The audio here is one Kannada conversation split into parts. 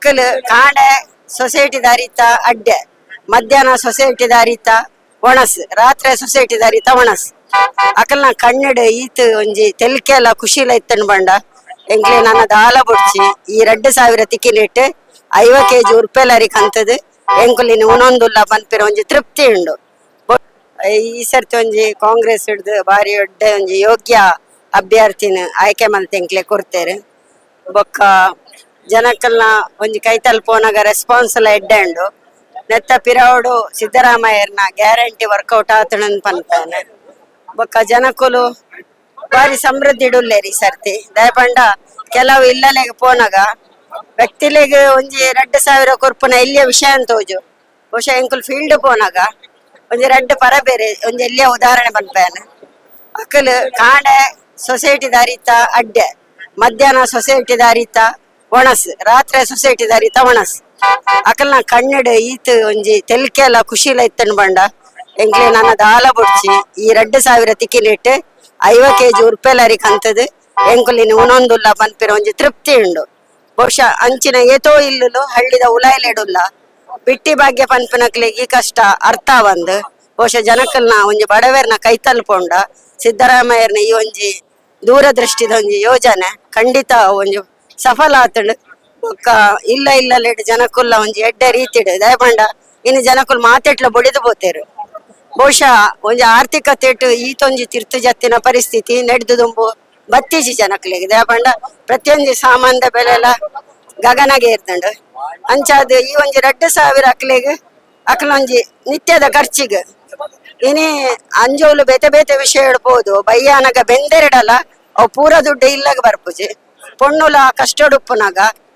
ಅಕ್ಕಲು ಕಾಂಡೆ ಸೊಸೈಟಿ ದಾರಿತ, ಅಡ್ಡೆ. ಮಧ್ಯಾಹ್ನ ಸೊಸೈಟಿ ದಾರಿತ, ಒಣಸ್. ರಾತ್ರಿ ಸೊಸೈಟಿ ದಾರಿತ, ಒಣಸ್. ಅಕಲ್ನ ಕನ್ನಡ, ಈತ್ ಒಂಜಿ ತೆಲ್ಕೆಲ ಖುಷಿಲ ಇತ್ತನ್ ಬಂಡ. ಎಂಕ್ಲೆ ನನ್ನ ದಾಲ ಬುಡ್ಚಿ. ಈ ಎರಡು ಸಾವಿರ ತಿಕ್ಕಿಲಿಟ್ಟು ಐವ ಕೆಜಿ ಉರ್ಪೆಲರಿ ಕಂತದು. ಎಂಕುಲಿನ ಉನೊಂದುಲ್ಲ ಪನ್ಪಿರ ಒಂಜಿ ತೃಪ್ತಿ ಉಂಡು. ಈ ಸರ್ತಿ ಒಂಜಿ ಕಾಂಗ್ರೆಸ್ ಹಿಡ್ದು ಬಾರಿ ಒಡ್ಡೆ, ಒಂಜಿ ಯೋಗ್ಯ ಅಭ್ಯರ್ಥಿನ ಆಯ್ಕೆ ಎಂಕ್ಲೆ ಕೊಡ್ತೇರೆ ಬೊಕ್ಕ ಜನಕ್ಕಲ್ನ ಒಂಜಿ ಕೈ ತಲುಪೋನಾಗ ರೆಸ್ಪಾನ್ಸ್ ಎಡ್ಡೆ ಉಂಡು ನೆತ್ತ ಪಿರಾವುಡು ಸಿದ್ದರಾಮಯ್ಯರ್ನ ಗ್ಯಾರಂಟಿ ವರ್ಕೌಟ್ ಆತಣನ್ ಪನ್ಪೇನೆ ಬೊಕ್ಕ ಜನಕ್ಕುಲು ಬಾರಿ ಸಮೃದ್ಧಿ ಇಡುಲ್ಲೇರಿ ಈ ಸರ್ತಿ. ದಯಪಂಡ ಕೆಲವು ಇಲ್ಲಲೆಗೆ ಪೋನಾಗ ವ್ಯಕ್ತಿಲೆಗೆ ಒಂಜಿ ಎರಡು ಸಾವಿರ ಕೊರ್ಪುನ ಇಲ್ಲಿಯ ವಿಷಯ ಅಂತೋಜು ಬಹುಶಃ ಎಂಕುಲ್ ಫೀಲ್ಡ್ ಪೋನಾಗ ಒಂಜಿ ರಡ್ಡ್ ಪರ ಬೇರೆ, ಒಂಜಿ ಇಲ್ಲಿಯ ಉದಾಹರಣೆ ಪನ್ಪೇನೆ ಅಕ್ಕಲು ಕಾಂಡೆ ಸೊಸೈಟಿ ದಾರಿತ, ಅಡ್ಡೆ. ಮಧ್ಯಾಹ್ನ ಸೊಸೈಟಿ ದಾರಿತ ಒಣಸ್, ರಾತ್ರಿ ಸೊಸೈಟಿ ದಾರಿತ ಒಣಸ್. ಅಕಲ್ನ ಕನ್ನಡ, ಈತ್ ಒಂಜಿ ತೆಲ್ಕೆಲ ಖುಷಿಲ ಇತ್ತನ್ ಬಂಡ. ಎಂಕ್ಲೆ ನನ್ನ ಆಲ ಬುಡ್ಚಿ ಈ ರಡ್ಡ್ ಸಾವಿರ ತಿಕ್ಕಿಲಿಟ್ಟು ಐವ ಕೆಜಿ ಉರ್ಪೆಲರಿ ಕಂತದು ಎಂಕುಲಿನ ಉನೊಂದುಲ್ಲ ಬಂದಿರೋ ಒಂಜಿ ತೃಪ್ತಿ ಉಂಡು. ಬಹುಶಃ ಅಂಚಿನ ಏತೋ ಇಲ್ಲುಲು ಹಳ್ಳಿದ ಉಲಾಯ್ಲೆಡುಲ್ಲ. ಬಿಟ್ಟಿ ಭಾಗ್ಯ ಪನ್ಪಿನಕ್ಲಿಗೆ ಈ ಕಷ್ಟ ಅರ್ಥ ಬಂದ್. ಬಹುಶಃ ಜನಕ್ಕಲ್ನ ಒಂಜಿ ಬಡವೇರ್ನ ಕೈ ತಲ್ಪೊಂಡ. ಸಿದ್ದರಾಮಯ್ಯರ್ನ ಈ ಒಂಜಿ ದೂರದೃಷ್ಟಿದ ಒಂಜಿ ಯೋಜನೆ ಖಂಡಿತ ಒಂಜಿ ಸಫಲ ಆತಂಡ್ ಬೊಕ್ಕ, ಇಲ್ಲ ಇಲ್ಲ, ಲೇಟ್ ಜನಕ್ಕುಲ್ಲ ಒಂಜಿ ಎಡ್ಡೆ ರೀತಿಡ್. ದಯಪಂಡ ಇನ್ನು ಜನಕ್ಕುಲ್ ಮಾತೆಟ್ಲ ಬೊಡಿದು ಬೋತೇರು ಬಹುಶಃ, ಒಂಜಿ ಆರ್ಥಿಕತೆಟ್ ಈತೊಂಜಿ ತಿರ್ತು ಜತ್ತಿನ ಪರಿಸ್ಥಿತಿ, ನೆಡ್ದು ದುಂಬು ಬತ್ತೀಜಿ ಜನಕ್ಲೆಗ್. ದಯಪಂಡ ಪ್ರತಿಯೊಂದು ಸಾಮಾನ್ದ ಬೆಲೆ ಎಲ್ಲ ಗಗನಗೆ ಇರ್ತಂಡು ಅಂಚಾದ ಈ ಒಂಜಿ ಎರಡು ಸಾವಿರ ಅಕ್ಲೆಗ್, ಅಕ್ಲೊಂಜಿ ನಿತ್ಯದ ಖರ್ಚಿಗೆ. ಇನಿ ಅಂಜೋಲು ಬೇತೆ ಬೇತೆ ವಿಷಯ ಹೇಳ್ಬೋದು. ಬಯ್ಯಾನಗ ಬೆಂದೆರಡಲ ಅವು ಪೂರ ದುಡ್ಡು ಇಲ್ಲಗ ಬರ್ಪುಜಿ.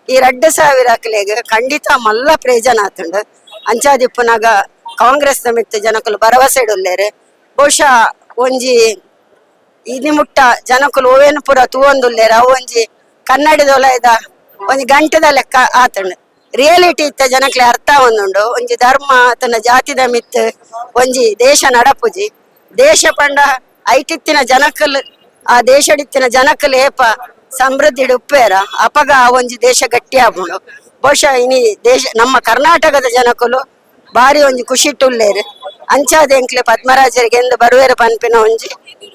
ಈ ಎರಡು ಸಾವಿರ ಅಕ್ಲೆಗ್ ಖಂಡಿತ ಮಲ್ಲ ಪ್ರಯೋಜನ ಆತುಂಡು. ಅಂಚಾದಿಪ್ಪುನಾಗ ಕಾಂಗ್ರೆಸ್ ಮಿತ್ತ ಜನಕುಲು ಭರವಸೆ ಇಡುಲ್ಲೇರು. ಬಹುಶಃ ಒಂಜಿ ಇನಿ ಮುಟ್ಟ ಜನಕುಲು ಓವೇನು ಪುರ ತೂವೊಂದುಲ್ಲೇರ, ಅವು ಒಂಜಿ ಕನ್ನಡದೊಲಯದ ಒಂಜಿ ಗಂಟದ ಲೆಕ್ಕ ಆತಂಡು. ರಿಯಾಲಿಟಿ ಇತ್ತ ಜನಕ್ಲೆ ಅರ್ಥ ಒಂದುಂಡು ಒಂಜಿ ಧರ್ಮ, ತನ್ನ ಜಾತಿದ ಮಿತ್ ಒಂಜಿ ದೇಶ ನಡಪುಜಿ. ದೇಶ ಪಂಡ ಐಟಿತ್ತಿನ ಜನಕಲ್, ಆ ದೇಶಡಿತ್ತಿನ ಜನಕಲ್ ಏಪ ಸಮೃದ್ಧಿ ಉಪ್ಪೇರ. ಅಪಗ ಒಂಜಿ ದೇಶ ಗಟ್ಟಿ ಆಪುಂಡು ಬಹುಶಃ ಇನಿ ದೇಶ, ನಮ್ಮ ಕರ್ನಾಟಕದ ಜನಕುಲು ಬಾರಿ ಒಂಜಿ ಖುಷಿ ಟುಲ್ಲೇರು ಅಂಚಾದ ಎಂಕ್ಲೆ ಪದ್ಮರಾಜರಿಗೆ ಎಂದು ಬರುವೆರ ಪನ್ಪಿನ ಒಂಜಿ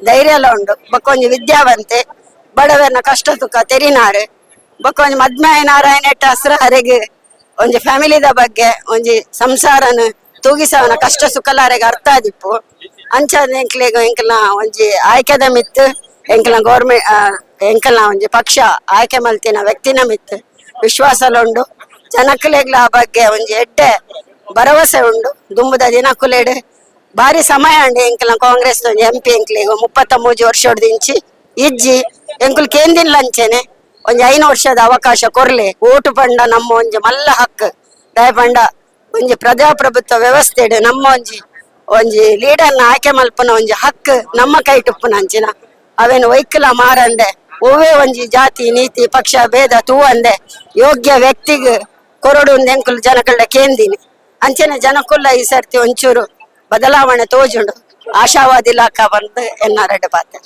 ಧೈರ್ಯ ಎಲ್ಲ ಉಂಡು ಬೊಕ್ಕ ಒಂಜಿ ವಿದ್ಯಾವಂತೆ, ಬಡವೆರ್ನ ಕಷ್ಟ ತುಕ ತೆರಿನಾರೆ. ಬೊಕ್ಕ ಒಂಜಿ ಮದ್ಮಾಯ ನಾರಾಯಣ ಎಟ್ಟ ಹಸ್ರ ಹರೆಗೆ ಒಂಜಿ ಫ್ಯಾಮಿಲಿದ ಬಗ್ಗೆ ಒಂಜಿ ಸಂಸಾರನ ತೂಗಿಸವನ ಕಷ್ಟ ಸುಖಲಾರೆಗೆ ಅರ್ಥ ಆದಿಪ್ಪು ಅಂಚಾದ ಎಂಕ್ಲೆ ಎಂಕ್ಲ ಒಂಜಿ ಆಯ್ಕೆದ ಮಿತ್, ಎಂಕ್ಲ ಗೌರ್ಮೆಂಟ್ ಎಂಕಲ್ನ ಒಂಜಿ ಪಕ್ಷ ಆಯ್ಕೆ ಮಲ್ತಿನ ವ್ಯಕ್ತಿನ ಮಿತ್ ವಿಶ್ವಾಸಲುಂಡು ಉಂಡು ಜನಕ್ಕಲೆಗ್ಲ ಆ ಬಗ್ಗೆ ಒಂಜಿ ಎಡ್ಡೆ, ಭರವಸೆ ಉಂಡು. ದುಂಬುದ ದಿನಕುಲೆಡ್ ಬಾರಿ ಸಮಯ ಉಂಡು ಎಂಕಲ್ನ ಕಾಂಗ್ರೆಸ್ ಒಂಜಿ ಎಂ ಪಿ ಎಂಕ್ಲೆಗ್ ಮುಪ್ಪತ್ತ ಮೂಜಿ ವರ್ಷ ಹೊಡೆದಿಂಚಿ ಇಜ್ಜಿ. ಎಂಕುಲ್ ಕೇಂದಿನ ಲಂಚೆನೆ ಒಂಜಿ ಐನು ವರ್ಷದ ಅವಕಾಶ ಕೊರ್ಲೆ. ಓಟು ಪಂಡ ನಮ್ಮ ಒಂಜಿ ಮಲ್ಲ ಹಕ್ಕು. ದಯಪಂಡ ಒಂಜಿ ಪ್ರಜಾಪ್ರಭುತ್ವ ವ್ಯವಸ್ಥೆಡ್ ನಮ್ಮ ಒಂಜಿ ಒಂಜಿ ಲೀಡರ್ನ ಆಯ್ಕೆ ಮಲ್ಪನ ಒಂಜಿ ಹಕ್ಕು ನಮ್ಮ ಕೈ ಟುಪ್ಪುನಂಚಿನ. ಅವೇನು ವೈಕಲ ಮಾರಂದೆ. ಒವ್ವೇ ಒಂಜಿ ಜಾತಿ, ನೀತಿ, ಪಕ್ಷ, ಭೇದ ತೂವಂದೆ ಯೋಗ್ಯ ವ್ಯಕ್ತಿಗೆ ಕೊರಡು ಎಂಕುಲು ಜನಕಲ್ಲ ಕೇಂದಿನಿ. ಅಂಚನೆ ಜನಕುಲ್ಲ ಈ ಸರ್ತಿ ಒಂಚೂರು ಬದಲಾವಣೆ ತೋಜುಂಡು. ಆಶಾವಾದಿ ಲಾಕ ಬಂದು ಎನ್ನ ರೆಡ್ಡು ಪಾತ್ರ.